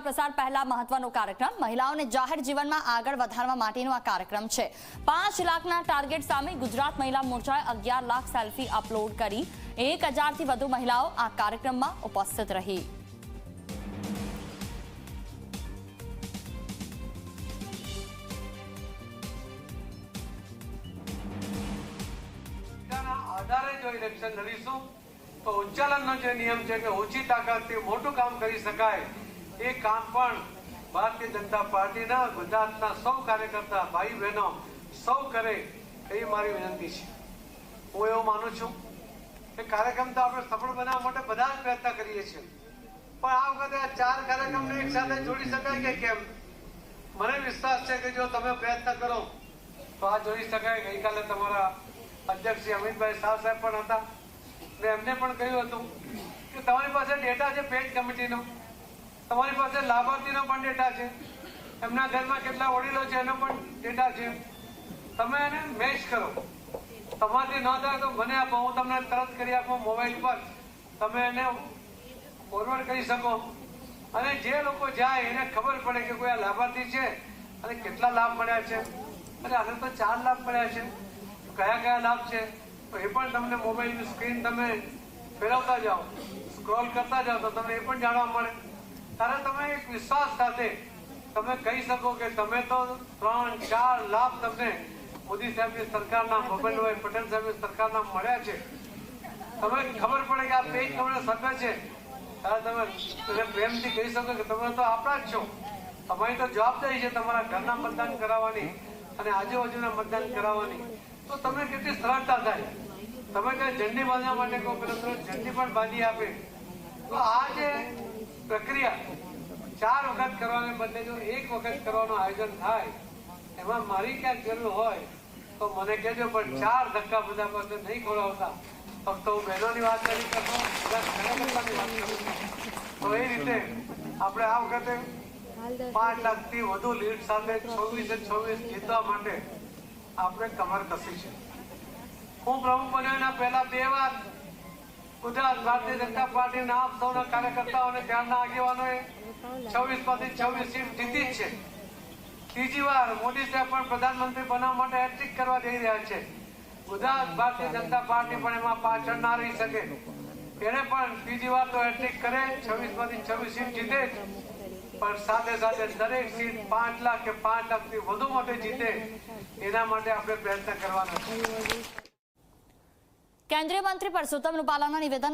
સમાચાર પ્રસાર પહેલા મહત્વનો કાર્યક્રમ. મહિલાઓને જાહેર જીવનમાં આગળ વધારવા માટેનો આ કાર્યક્રમ છે. પાંચ લાખના ટાર્ગેટ સામે ગુજરાત મહિલા મોરચાએ અગિયાર લાખ સેલ્ફી અપલોડ કરી. એક હજારથી વધુ મહિલાઓ આ કાર્યક્રમમાં ઉપસ્થિત રહી. આધારે જો ઇલેક્શન જે નિયમ છે કે ઓછી તાકાતથી મોટું કામ કરી શકાય. એ કામ પણ ભારતીય જનતા પાર્ટીના, ગુજરાતના સૌ કાર્યકર્તા, ભાઈ બહેનો સૌ કરે એ મારી વિનંતી છે. હું એવું માનું છું કે કાર્યક્રમ તો આપણે સફળ બનાવવા માટે બધા જ પ્રયત્ન કરીએ છીએ. પણ આ વખતે આ ચાર કાર્યક્રમને એક સાથે જોડી શકાય કે કેમ? મને વિશ્વાસ છે કે જો તમે પ્રયત્ન કરો, તો આ જોઈ શકાય. ગઈકાલે તમારા અધ્યક્ષ શ્રી અમિતભાઈ શાહ સાહેબ પણ હતા. ને એમને પણ કહ્યું હતું કે તમારી પાસે ડેટા છે પેજ કમિટીનો. તમારી પાસે લાભાર્થીનો પણ ડેટા છે. એમના ઘરમાં કેટલા વડીલો છે એનો પણ ડેટા છે. તમે એને મેચ કરો. તમારથી ન થાય તો મને આપો, હું તમને તરત કરી આપું મોબાઈલ પર. તમે એને ફોરવર્ડ કરી શકો. અને જે લોકો જાય એને ખબર પડે કે કોઈ આ લાભાર્થી છે અને કેટલા લાભ મળ્યા છે. અને આને તો ચાર લાભ મળ્યા છે. કયા કયા લાભ છે? તો એ પણ તમને મોબાઈલની સ્ક્રીન તમે ફેરવતા જાઓ. સ્ક્રોલ કરતા જાઓ તો તમને એ પણ જાણવા મળે. ત્યારે તમે એક વિશ્વાસ સાથે તમે કહી શકો કે તમે તો ત્રણ, ચાર લાભ તમને મોદી સાહેબની સરકારના ભૂપેન્દ્રભાઈ પટેલ સાહેબની સરકારના મળ્યા છે. તમે ખબર પડે કે આ પેજ તમને સભ્ય છે? ત્યારે તમે પ્રેમથી કહી શકો કે તમે તો આપણા જ છો. તમારી તો જવાબદારી છે તમારા ઘરના મતદાન કરાવવાની અને આજુબાજુના મતદાન કરાવવાની. તો તમને કેટલી સરળતા થાય? તમે કઈ ઝંડી બાંધવા માટે કહો પેલો ઝંડી પણ બાંધી આપે? તો આ જે પ્રક્રિયા. ચાર વખત કરવાને બદલે જો એક વખત કરવાનું આયોજન થાય, એમાં મારી ક્યાંક જરૂર હોય, તો મને કહેજો, પણ ચાર ધક્કા બધા પાસે નહીં ખોલાવતા. ફક્ત હું બહેનોની વાત કરતો કરું છું. તો એ રીતે આપણે આ વખતે પાંચ લાખથી વધુ લીડ સાથે છવ્વીસે છવ્વીસ જીતવા માટે આપણે કમર કસી છે. હું પ્રમુખ બન્યો એના પહેલા બે વાર. ગુજરાત ભારતીય જનતા પાર્ટીના આપ સૌના કાર્યકર્તાઓને ત્યારના આગેવાનોએ છવ્વીસ છવ્વીસ સીટ જીતી જ છે. ત્રીજી વાર મોદી પણ પ્રધાનમંત્રી બનવા માટે હેટ્રિક કરવા જઈ રહ્યા છે. ગુજરાત ભારતીય જનતા પાર્ટી પણ એમાં પાછળ ના રહી શકે. એને પણ ત્રીજી વાર તો હેટ્રિક કરે, છવ્વીસ છવ્વીસ સીટ જીતે જ. પણ સાથે સાથે દરેક સીટ પાંચ લાખ કે પાંચ લાખથી વધુ માટે જીતે. એના માટે આપણે પ્રયત્ન કરવાના કેન્દ્રીય મંત્રી પરસોત્તમ રૂપાલાના નિવેદનનો